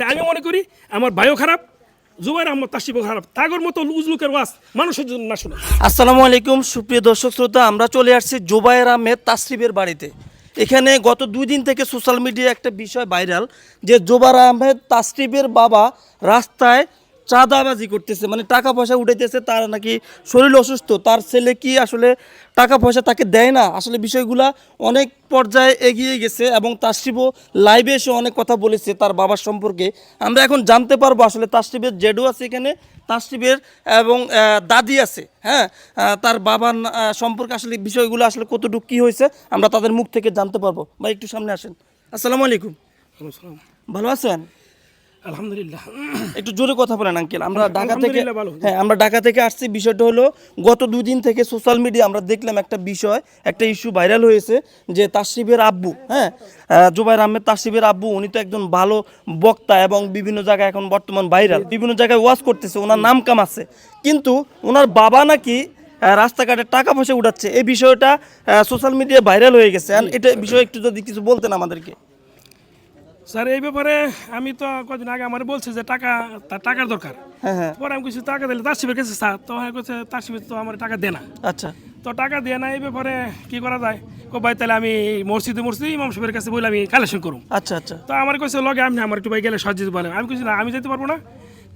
তা আমি মনে করি আমার বায়ু খারাপ, জুবাইর আহমদ তাসিবও খারাপ। তাগর মতো উজলুকের ওয়াজ মানুষের জন্য না শোনা। আসসালামু আলাইকুম, সুপ্রিয় দর্শক শ্রোতা, আমরা চলে আসছি জুবাইর আহমেদ তাসরিফের বাড়িতে। এখানে গত দুই দিন থেকে সোশ্যাল মিডিয়ায় একটা বিষয় ভাইরাল যে জোবার আহমেদ তাসরিফের বাবা রাস্তায় চাঁদাবাজি করতেছে মানে টাকা পয়সা উঠাইতেছে তার নাকি শরীর অসুস্থ তার ছেলে কি আসলে টাকা পয়সা তাকে দেয় না? আসলে বিষয়গুলা অনেক পর্যায়ে এগিয়ে গেছে এবং তাসরিফও লাইভে এসে অনেক কথা বলেছে তার বাবার সম্পর্কে। আমরা এখন জানতে পারব আসলে তাসরিফের জেডু আছে এখানে তাসরিফের এবং দাদি আছে হ্যাঁ? তার বাবার সম্পর্কে আসলে বিষয়গুলো আসলে কতটুকু কী হয়েছে আমরা তাদের মুখ থেকে জানতে পারব। ভাই একটু সামনে আসেন। আসসালামু আলাইকুম। আসসালাম। ভালো আছেন? আলহামদুলিল্লাহ। একটু জোরে কথা বলেন আঙ্কেল। আমরা ঢাকা থেকে হ্যাঁ আমরা ঢাকা থেকে আসছি। বিষয়টা হলো গত দুই দিন থেকে সোশ্যাল মিডিয়া আমরা দেখলাম একটা বিষয় একটা ইস্যু ভাইরাল হয়েছে যে তাসরিফের আব্বু হ্যাঁ? জুবাইর আহমেদ তাসরিফের আব্বু উনি তো একজন ভালো বক্তা এবং বিভিন্ন জায়গায় এখন বর্তমান ভাইরাল বিভিন্ন জায়গায় ওয়াজ করতেছে ওনার নাম কাম আছে। কিন্তু ওনার বাবা নাকি রাস্তাঘাটে টাকা পয়সা উঠাচ্ছে। এই বিষয়টা সোশ্যাল মিডিয়ায় ভাইরাল হয়ে গেছে। এটা বিষয়ে একটু যদি কিছু বলতেন আমাদেরকে। স্যার এই ব্যাপারে আমি তো কদিন আগে আমার বলছে যে টাকা তার টাকার দরকার। হ্যাঁ হ্যাঁ। পরে আমি কিছু টাকা দিলে তাসিবের কাছে স্যার। তো হ্যাঁ কাছে তাসিবের তো আমার টাকা দেয় না। আচ্ছা। তো টাকা দেয় না এই ব্যাপারে কি করা যায়? কো ভাই তাহলে আমি মসজিদে মসজিদে ইমাম সাহেবের কাছে বলে আমি কালেকশন করুম। আচ্ছা আচ্ছা। তো আমার কাছে লগে আমি আমার একটু ভাই গেলে সাহায্য দিতে পারে আমি কিছু না আমি যেতে পারব না।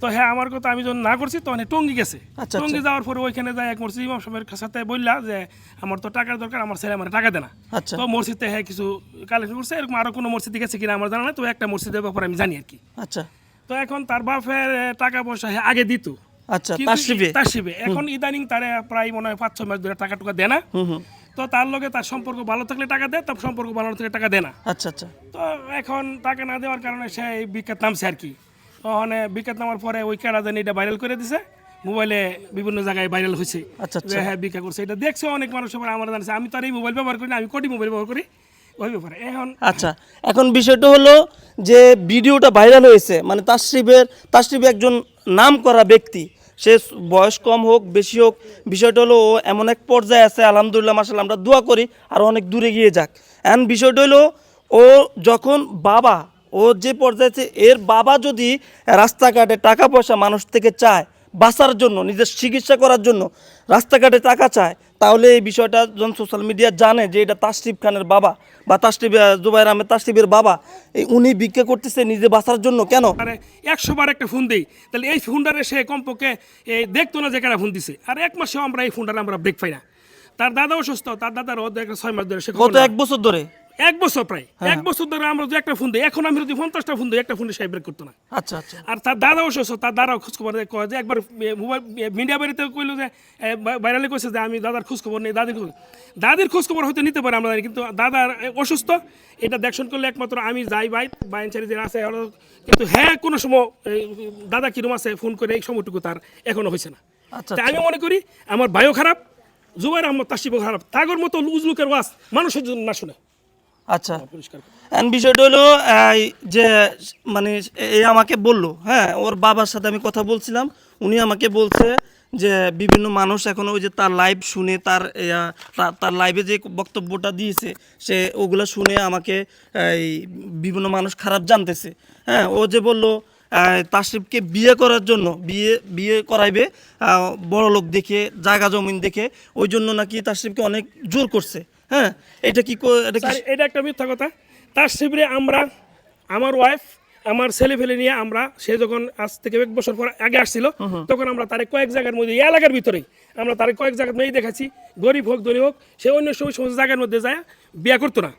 তো হ্যাঁ আমার কথা আমি যখন না করছি তখন টঙ্গি গেছে। আচ্ছা, টঙ্গি যাওয়ার পরে ওইখানে যাই এক মসজিদ ইমাম সাহেবের সাথে বললা যে আমার তো টাকার দরকার আমার ছেলে আমার টাকা দেয় না। আচ্ছা। তো মসজিদে হ্যাঁ কিছু কালেকশন করছে এরকম আরও কোনো মসজিদে গেছে কিনা আমার জানা নাই তো একটা মসজিদের ব্যাপারে আমি জানি আর কি আচ্ছা। তো এখন তার বাপের টাকা পয়সা হ্যাঁ আগে দিত। আচ্ছা এখন ইদানিং তারে প্রায় মনে হয় পাঁচ ছয় মাস ধরে টাকা টুকা দেয় না। তো তার লগে তার সম্পর্ক ভালো থাকলে টাকা দেয় তার সম্পর্ক ভালো থাকলে টাকা দেয় না। আচ্ছা আচ্ছা। তো এখন টাকা না দেওয়ার কারণে সে বিখ্যাত নামছে আর কি ওখানে বিখ্যাত নামার পরে ওই কেডা জানি এটা ভাইরাল করে দিছে। মোবাইলে বিভিন্ন জায়গায় ভাইরাল হয়েছে। আচ্ছা, যে হ্যাঁ বিখ্যাত করছে। এটা দেখছে অনেক মানুষ সবাই আমার জানছে আমি তো আর এই মোবাইল ব্যবহার করি না আমি কোটি মোবাইল ব্যবহার করি? ওই ব্যাপারে। এখন আচ্ছা এখন বিষয়টা হলো যে ভিডিওটা ভাইরাল হয়েছে মানে তাশরিফের তাশরিফ একজন নাম করা ব্যক্তি। সে বয়স কম হোক বেশি হোক বিষয়টা হলো ও এমন এক পর্যায়ে আছে আলহামদুলিল্লাহ মাসাল আমরা দোয়া করি আর অনেক দূরে গিয়ে যাক। এখন বিষয়টা হলো ও যখন বাবা ও যে পর্যায়ে এর বাবা যদি রাস্তাঘাটে টাকা পয়সা মানুষ থেকে চায় বাঁচার জন্য নিজের চিকিৎসা করার জন্য রাস্তাঘাটে টাকা চায় তাহলে এই বিষয়টা যখন সোশ্যাল মিডিয়া জানে যে এটা তাশরিফ খানের বাবা বা তাশরিফ আহ, জুবাইর আহমেদ তাশরিফের বাবা এই উনি ভিক্ষা করতেছে নিজে বাঁচার জন্য কেন? আরে একশো বার একটা ফোন দেই তাহলে এই ফোনটারে সে কমপক্ষে এই দেখতো না যে কারা ফোন দিছে। আর এক মাসেও আমরা এই ফোনটারে আমরা ব্রেক পাই না। তার দাদা অসুস্থ তার দাদার ছয় মাস ধরে সে গত এক বছর ধরে? এক বছর প্রায়। এক বছর ধরে আমরা যে একটা ফোন দিই এখন আমি যদি পঞ্চাশটা ফোন দিই একটা ফোনে সে ব্রেক করতো না। আচ্ছা আচ্ছা। আর তার দাদা অসুস্থ তার দাদাও খোঁজখবর দেয়, কয় যে একবার মোবাইল মিডিয়া বাড়িতে কইলো যে বাইরালে কইছে যে আমি দাদার খোঁজখবর নেই দাদির খোঁজ দাদির খোঁজখবর হয়তো নিতে পারে আমরা কিন্তু দাদার অসুস্থ এটা দেখশন করলে একমাত্র আমি যাই ভাই বাইনচারি যে আছে কিন্তু হ্যাঁ কোনো সময় দাদা কিরম আছে ফোন করে এই সময়টুকু তার এখনও হয়েছে না। আচ্ছা, আমি মনে করি আমার ভাইও খারাপ জুবাইর আহমদ তাসিবও খারাপ তাগর মতো উজলুকের ওয়াজ মানুষের জন্য না শুনে। আচ্ছা। বিষয়টা হলো যে মানে এ আমাকে বলল হ্যাঁ ওর বাবার সাথে আমি কথা বলছিলাম। উনি আমাকে বলছে যে বিভিন্ন মানুষ এখন ওই যে তার লাইভ শুনে তার তার লাইভে যে বক্তব্যটা দিয়েছে সে ওগুলো শুনে আমাকে এই বিভিন্ন মানুষ খারাপ জানতেছে। হ্যাঁ ও যে বলল তাসরিফকে বিয়ে করার জন্য বিয়ে বিয়ে করাইবে বড় লোক দেখে জায়গা জমিন দেখে ওই জন্য নাকি তাসরিফকে অনেক জোর করছে। হ্যাঁ এটা কি এটা কি এটা একটা মিথ্যা কথা। তার শিবিরে আমরা আমার ওয়াইফ আমার ছেলে ফেলে নিয়ে আমরা সে যখন আজ থেকে এক বছর পর আগে আসছিল তখন আমরা তারে কয়েক জায়গার মধ্যে এই এলাকার ভিতরেই আমরা তারে কয়েক জায়গার মেয়ে দেখাচ্ছি গরিব হোক ধনী হোক সে অন্য সময় সমস্ত জায়গার মধ্যে যায় বিয়ে করতো না।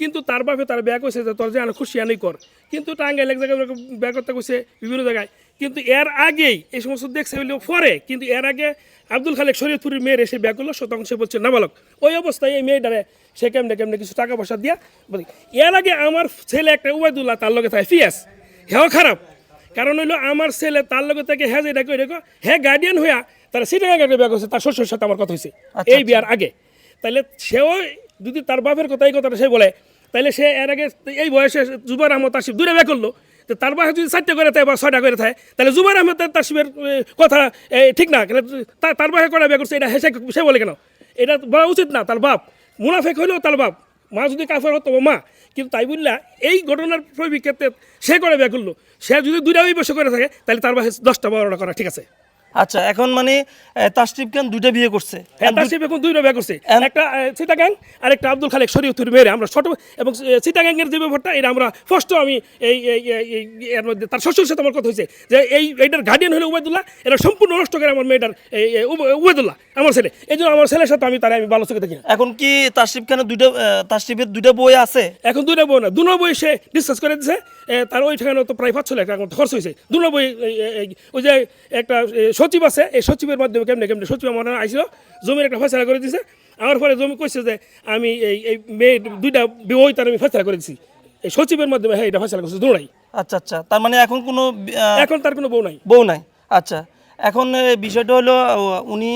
কিন্তু তার বাপে তার বিয়া করছে যে তোর যে আনা খুশি আনই কর। কিন্তু টাঙ্গাইল এক জায়গায় বিয়া করতে কইছে বিভিন্ন জায়গায়। কিন্তু এর আগেই এই সমস্ত দেখছে হইলেও পরে কিন্তু এর আগে আব্দুল খালেক শরীয়তপুরের মেয়ের এসে বিয়া করল সে বলছে নাবালক ওই অবস্থায় এই মেয়েটারে সে কেমনে কেমনে কিছু টাকা পয়সা দিয়া বলি, এর আগে আমার ছেলে একটা উবায়দুল্লাহ তার লগে থাকে ফিয়াস হেও খারাপ। কারণ হইল আমার ছেলে তার লগে থেকে হ্যাঁ যেটা কই রেখো হ্যাঁ গার্ডিয়ান হইয়া তারা সিটিং আগে বিয়া করছে তার শ্বশুর সাথে আমার কথা হয়েছে এই বিয়ার আগে। তাহলে সেও যদি তার বাপের কথা এই কথাটা সে বলে তাহলে সে এর আগে এই বয়সে জুবার আহমদ তাসিফ দূরে ব্যাগ করল তার বয়সে যদি চারটে করে থাকে বা ছয়টা করে থাকে, তাহলে জুবাইর আহমেদ তার শিবের কথা ঠিক না। তার- বয়সে কটা বিয়ে করছে, এটা হেসে সে বলে কেন? এটা বলা উচিত না, তার বাপ। মুনাফেক হইলেও তার বাপ। মা যদি কাফের হতো মা। কিন্তু তাই বললা, এই ঘটনার পরিপ্রেক্ষিতে সে করে বিয়ে করল? সে যদি দুইটা বসে করে থাকে, তাহলে তার বয়স দশটা, বারোটা করা ঠিক আছে। আচ্ছা এখন মানে তাসটিপ খান দুইটা বিয়ে করছে। হ্যাঁ এখন দুইটা বিয়ে করছে। একটা চিটাগাং আর একটা আব্দুল খালেক শরীয়তুর মেয়েরে। আমরা ছোট এবং চিটাগাঙ্গের যে ব্যাপারটা এটা আমরা ফার্স্ট আমি এই এর মধ্যে তার শ্বশুর সাথে আমার কথা হয়েছে যে এই এইটার গার্ডিয়ান হলো উবায়দুল্লাহ এটা সম্পূর্ণ নষ্ট করে আমার মেয়েটার উবায়দুল্লাহ আমার ছেলে। এই জন্য আমার ছেলের সাথে আমি তারা আমি ভালো চোখে দেখি এখন কি তাসটিপ খানের দুইটা তাসটিপের দুইটা বই আছে? এখন দুটো বই না দুনো বই সে ডিসকাস করে দিছে। তার ওই ঠিকানা তো প্রায় পাঁচ ছ লাখ টাকা খরচ হয়েছে। দুনো বই ওই যে একটা সচিব আছে এই সচিবের মাধ্যমে কেমনে কেমনে? সচিব আমার আইছিল জমির একটা ফয়সলা করে দিছে। আমার ফলে জমি কইছে যে আমি এই এই মেয়ে দুইটা তার আমি ফয়সলা করে দিছি। এই সচিবের মাধ্যমে হ্যাঁ এটা ফয়সলা করছে দুটাই আচ্ছা আচ্ছা তার মানে এখন কোনো এখন তার কোনো বউ নাই। বউ নাই। আচ্ছা এখন বিষয়টা হলো উনি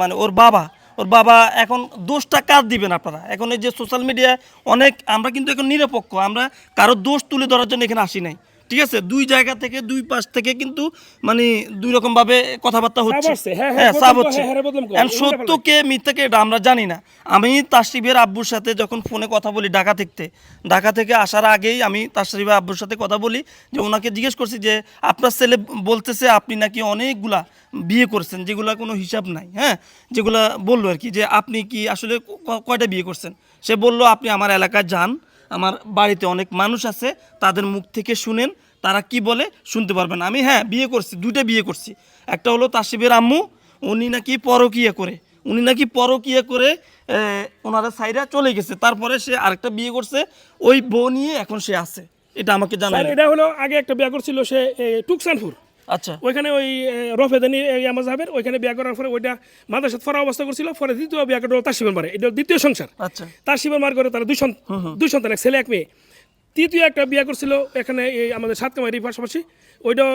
মানে ওর বাবা ওর বাবা এখন দোষটা কার দিবেন আপনারা? এখন এই যে সোশ্যাল মিডিয়ায় অনেক আমরা কিন্তু এখন নিরপেক্ষ আমরা কারও দোষ তুলে ধরার জন্য এখানে আসি নাই। ঠিক আছে? দুই জায়গা থেকে দুই পাশ থেকে কিন্তু মানে দুই রকম ভাবে কথাবার্তা হচ্ছে। হ্যাঁ, হ্যাঁ, হ্যাঁ চাপ হচ্ছে। হ্যাঁ, বদনাম করে, সত্য কে মিথ্যাকে এটা আমরা জানি না। আমি তাসরিফের আব্বুর সাথে যখন ফোনে কথা বলি ঢাকা থেকে ঢাকা থেকে আসার আগেই আমি তাসরিফের আব্বুর সাথে কথা বলি যে ওনাকে জিজ্ঞেস করছি যে আপনার ছেলে বলতেছে আপনি নাকি অনেকগুলা বিয়ে করছেন যেগুলা কোনো হিসাব নাই হ্যাঁ? যেগুলা বলল আর কি যে আপনি কি আসলে কয়টা বিয়ে করছেন? সে বলল আপনি আমার এলাকায় যান আমার বাড়িতে অনেক মানুষ আছে, তাদের মুখ থেকে শুনেন, তারা কি বলে শুনতে পারবেন। আমি হ্যাঁ বিয়ে করছি, দুইটা বিয়ে করছি। একটা হলো তাসিবের আম্মু, উনি নাকি পরকিয়া করে। উনি নাকি পরকিয়া করে ওনারা সাইরা চলে গেছে। তারপরে সে আরেকটা বিয়ে করছে, ওই বউ নিয়ে এখন সে আছে। এটা আমাকে জানাই স্যার, এটা হলো আগে একটা বিয়ে করছিল সে টুকসানপুর। আচ্ছা। ওইখানে ওই রফেদানি আমাজাবের ওইখানে বিয়া করার পরে ওইটা মাদ্রাসাত ফরা অবস্থা করছিল পরে দ্বিতীয় বিয়া তার শিবের মারে। এটা দ্বিতীয় সংসার। আচ্ছা। তার শিবের মার করে তারা দুই সন্তান দুই সন্তান এক ছেলে এক মেয়ে। তৃতীয় একটা বিয়া করছিল এখানে এই আমাদের সাতকামারির পাশাপাশি। ওইটাও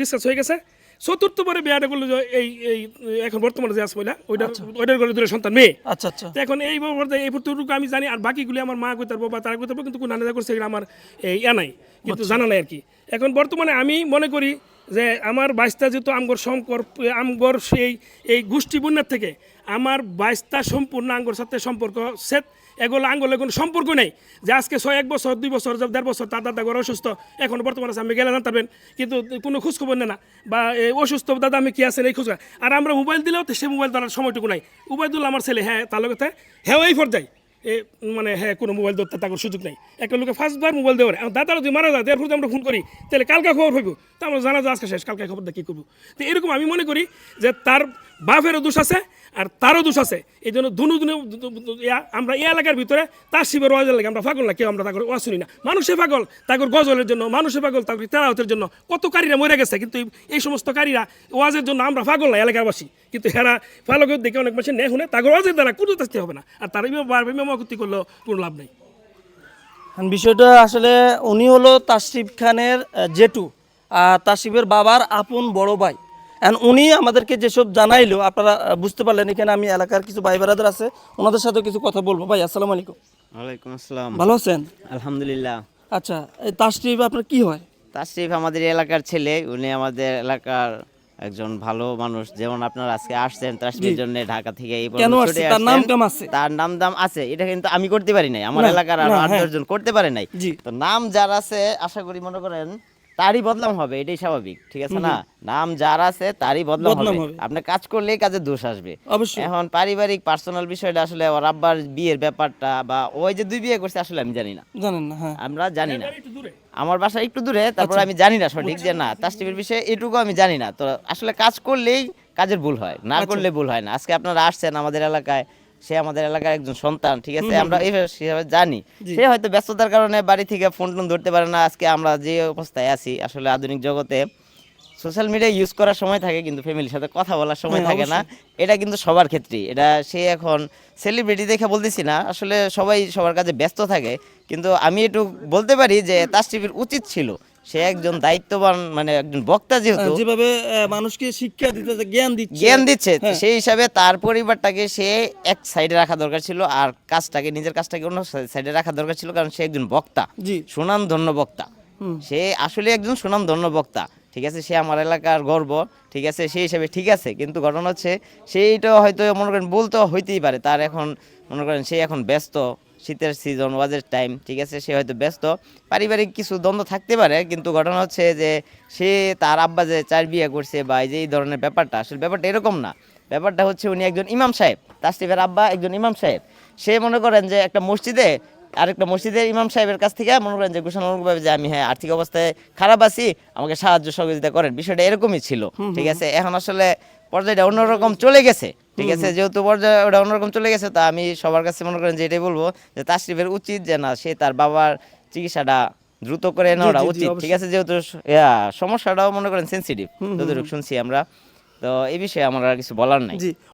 ডিসকাস হয়ে গেছে। চতুর্থ পরে বিয়াটা করল যে এই এই এখন বর্তমানে যে আছে মহিলা ওইটার ওইটার করে দুটো সন্তান মেয়ে। আচ্ছা আচ্ছা। এখন এই ব্যাপারে এই পর্যন্তটুকু আমি জানি আর বাকিগুলি আমার মা কইতার বাবা তারা কইতার কিন্তু কোন আলাদা করছে আমার এই ইয়া নাই। কিন্তু জানা নাই আর কি। এখন বর্তমানে আমি মনে করি যে আমার বাইশটা যেহেতু আমগর শঙ্কর আমগর সেই, এই গোষ্ঠী বন্যার থেকে আমার বাইশটা সম্পূর্ণ আঙ্গর সাথে সম্পর্ক সেত এগুলো আঙ্গলে কোনো সম্পর্ক নেই। যে আজকে ছয়, এক বছর, দুই বছর দেড় বছর তার দাদা ঘরে অসুস্থ, এখন বর্তমানে আছে, আমি গেলে জানতে কিন্তু কোনো খোঁজ খবর নেয় না। বা এই অসুস্থ দাদা, আমি কি আছেন, এই খোঁজ আর আমরা মোবাইল দিলেও সে মোবাইল ধরার সময়টুকু নাই। উবায়দুল আমার ছেলে হ্যাঁ তার লগে হ্যাঁ এই ফর যায় এ মানে হ্যাঁ কোনো মোবাইল ধরতে তার সুযোগ নাই। একটা লোকে ফার্স্টবার মোবাইল দেওয়ার দাদারা যদি মারা যায় এরপর আমরা ফোন করি, তাহলে কালকে খবর হইব। তা আমরা জানা যায় আজকে শেষ, কালকে খবর কী করব? তো এরকম আমি মনে করি যে তার বাপেরও দোষ আছে আর তারও দোষ আছে। এই জন্য দুনু দুনু আমরা এই এলাকার ভিতরে তার শিবের ওয়াজের লাগে, আমরা পাগল না, কেউ আমরা তাকে ওয়াজ শুনি না। মানুষে পাগল, তাকে গজলের জন্য, মানুষে পাগল, তাকে তেরাহতের জন্য। কত কারীরা মরে গেছে, কিন্তু এই- সমস্ত কারীরা ওয়াজের জন্য আমরা পাগল না, এলাকাবাসী। কিন্তু হেরা ফালকের দেখে অনেক মাসে নেই শুনে তাকে ওয়াজের দ্বারা কোনো তাস্তি হবে না। আর তার মেমাকুতি করলেও কোনো লাভ নেই। বিষয়টা আসলে উনি হলো তাসরিফ খানের জেঠু। আর তাসরিফের বাবার আপন বড় ভাই। এখন উনি আমাদেরকে যেসব জানাইলো আপনারা বুঝতে পারলেন এখানে আমি এলাকার কিছু ভাই বেড়াদের আছে ওনাদের সাথেও কিছু কথা বলব। ভাই আসসালামু আলাইকুম। ওয়ালাইকুম আসসালাম। ভালো আছেন? আলহামদুলিল্লাহ। আচ্ছা এই তাসরিফ আপনার কি হয়? তাশরিফ আমাদের এলাকার ছেলে উনি আমাদের এলাকার একজন ভালো মানুষ। যেমন আপনার আজকে আসছেন তাশরিফের জন্য ঢাকা থেকে এই কেন আসছে? তার নাম। কেমন আছে? তার নাম দাম আছে। এটা কিন্তু আমি করতে পারি নাই। আমার এলাকার আরও না, আট হ্যাঁ। দশজন করতে পারে নাই। তো নাম যার আছে আশা করি মনে করেন তারই বদনাম হবে এটাই স্বাভাবিক ঠিক আছে না? নাম যার আছে তারই বদনাম হবে। আপনি কাজ করলেই কাজে দোষ আসবে। এখন পারিবারিক পার্সোনাল বিষয়টা আসলে ওর আব্বার বিয়ের ব্যাপারটা বা ওই যে দুই বিয়ে করছে আসলে আমি জানি না। জানেন না হ্যাঁ। আমরা জানি না। একটু দূরে। আমার বাসা একটু দূরে তারপর আমি জানি না সঠিক যে না তাসটিভির বিষয়ে এটুকু আমি জানি না। তো আসলে কাজ করলেই কাজের ভুল হয় না করলে ভুল হয় না। আজকে আপনারা আসছেন আমাদের এলাকায় সে আমাদের এলাকার একজন সন্তান ঠিক আছে? আমরা এইভাবে সেভাবে জানি। সে হয়তো ব্যস্ততার কারণে বাড়ি থেকে ফোন টোন ধরতে পারে না। আজকে আমরা যে অবস্থায় আছি আসলে আধুনিক জগতে সোশ্যাল মিডিয়া ইউজ করার সময় থাকে কিন্তু ফ্যামিলির সাথে কথা বলার সময় থাকে না। এটা কিন্তু সবার ক্ষেত্রেই। এটা সে এখন সেলিব্রিটি দেখে বলতেছি না। আসলে সবাই সবার কাছে ব্যস্ত থাকে। কিন্তু আমি একটু বলতে পারি যে তাসটিভির উচিত ছিল। সে একজন দায়িত্ববান মানে একজন বক্তা যেহেতু যেভাবে মানুষকে শিক্ষা দিতে জ্ঞান দিচ্ছে। জ্ঞান দিচ্ছে হ্যাঁ। সেই হিসাবে তার পরিবারটাকে সে এক সাইডে রাখা দরকার ছিল আর কাজটাকে নিজের কাজটাকে অন্য সাইডে রাখা দরকার ছিল কারণ সে একজন বক্তা জি। সুনাম ধন্য বক্তা সে আসলে একজন সুনাম ধন্য বক্তা ঠিক আছে? সে আমার এলাকার গর্ব ঠিক আছে? সেই হিসাবে ঠিক আছে কিন্তু ঘটনা হচ্ছে সেইটা হয়তো মনে করেন বলতে হইতেই পারে তার এখন মনে করেন সে এখন ব্যস্ত শীতের সিজন ওয়াজের টাইম ঠিক আছে? সে হয়তো ব্যস্ত। পারিবারিক কিছু দ্বন্দ্ব থাকতে পারে কিন্তু ঘটনা হচ্ছে যে সে তার আব্বা যে চার বিয়ে করছে বা এই যে এই ধরনের ব্যাপারটা আসলে ব্যাপারটা এরকম না। ব্যাপারটা হচ্ছে উনি একজন ইমাম সাহেব তাসরিফের আব্বা একজন ইমাম সাহেব। সে মনে করেন যে একটা মসজিদে আরেকটা মসজিদের ইমাম সাহেবের কাছ থেকে মনে করেন যে ঘোষণামূলকভাবে যে আমি হ্যাঁ আর্থিক অবস্থায় খারাপ আছি আমাকে সাহায্য সহযোগিতা করেন। বিষয়টা এরকমই ছিল ঠিক আছে? এখন আসলে পর্যায়টা অন্যরকম চলে গেছে। ঠিক আছে যেহেতু পর্যায়ে ওটা অন্যরকম চলে গেছে তা আমি সবার কাছে মনে করেন যে এটাই বলব যে তাশরিফের উচিত যে না সে তার বাবার চিকিৎসাটা দ্রুত করে জি, উচিত। ঠিক আছে যেহেতু সমস্যাটাও মনে করেন সেন্সিটিভ যতটুকু শুনছি আমরা। তো এই বিষয়ে আমার আর কিছু বলার নাই।